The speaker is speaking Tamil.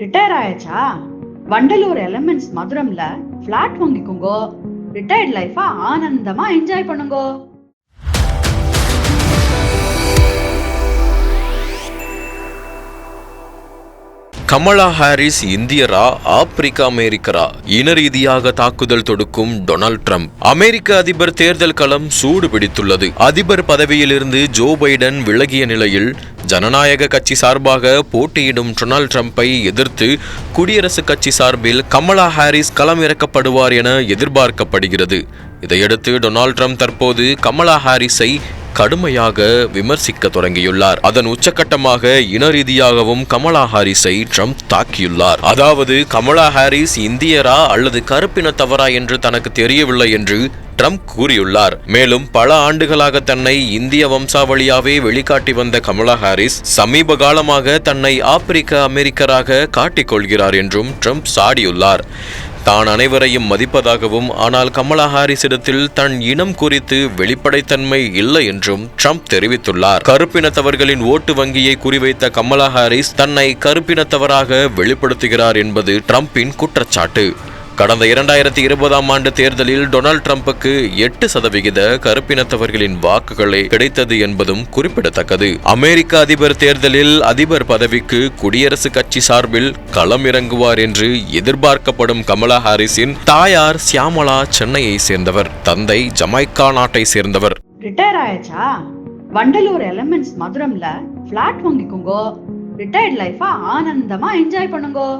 ரிட்டையர் ஆயாச்சா? வண்டலூர் எலமெண்ட்ஸ் மதுரம்ல ஃபிளாட் வாங்கிக்கோங்கோ. ரிட்டையர்ட் லைஃபா ஆனந்தமா என்ஜாய் பண்ணுங்கோ. கமலா ஹாரிஸ் இந்தியரா ஆப்பிரிக்க அமெரிக்கரா இன ரீதியாக தாக்குதல் தொடுக்கும் டொனால்ட் ட்ரம்ப். அமெரிக்க அதிபர் தேர்தல் களம் சூடு பிடித்துள்ளது அதிபர் பதவியிலிருந்து ஜோ பைடன் விலகிய நிலையில் ஜனநாயக கட்சி சார்பாக போட்டியிடும் டொனால்ட் ட்ரம்பை எதிர்த்து குடியரசுக் கட்சி சார்பில் கமலா ஹாரிஸ் களம் இறக்கப்படுவார் என எதிர்பார்க்கப்படுகிறது. இதையடுத்து டொனால்ட் ட்ரம்ப் தற்போது கமலா ஹாரிஸை கடுமையாக விமர்சிக்க தொடங்கியுள்ளார். அதன் உச்சக்கட்டமாக இன ரீதியாகவும் கமலா ஹாரிஸை ட்ரம்ப் தாக்கியுள்ளார். அதாவது கமலா ஹாரிஸ் இந்தியரா அல்லது கருப்பினத்தவரா என்று தனக்கு தெரியவில்லை என்று ட்ரம்ப் கூறியுள்ளார். மேலும் பல ஆண்டுகளாக தன்னை இந்திய வம்சாவளியாவே வெளிக்காட்டி வந்த கமலா ஹாரிஸ் சமீப காலமாக தன்னை ஆப்பிரிக்க அமெரிக்கராக காட்டிக்கொள்கிறார் என்றும் ட்ரம்ப் சாடியுள்ளார். தான் அனைவரையும் மதிப்பதாகவும் ஆனால் கமலா ஹாரிஸிடத்தில் தன் இனம் குறித்து வெளிப்படைத்தன்மை இல்லை என்றும் ட்ரம்ப் தெரிவித்துள்ளார். கருப்பினத்தவர்களின் ஓட்டு வங்கியை குறிவைத்த கமலா ஹாரிஸ் தன்னை கருப்பினத்தவராக வெளிப்படுத்துகிறார் என்பது ட்ரம்பின் குற்றச்சாட்டு. கடந்த இரண்டாயிரத்தி இருபதாம் ஆண்டு தேர்தலில் டொனால்ட் ட்ரம்புக்கு எட்டு சதவிகித கருப்பினத்தவர்களின் வாக்குகளே கிடைத்தது என்பதும் குறிப்பிடத்தக்கது. அமெரிக்க அதிபர் தேர்தலில் அதிபர் பதவிக்கு குடியரசுக் கட்சி சார்பில் களம் இறங்குவார் என்று எதிர்பார்க்கப்படும் கமலா ஹாரிஸின் தாயார் சியாமலா சென்னையை சேர்ந்தவர் தந்தை ஜமைக்கா நாட்டை சேர்ந்தவர். ரிட்டையர் ஆயாச்சா? வண்டலூர் எலமெண்ட்ஸ் மதுரம்ல ஃபிளாட் வாங்கிக்கோங்கோ. ரிட்டையர்ட் லைஃபா ஆனந்தமா என்ஜாய் பண்ணுங்கோ.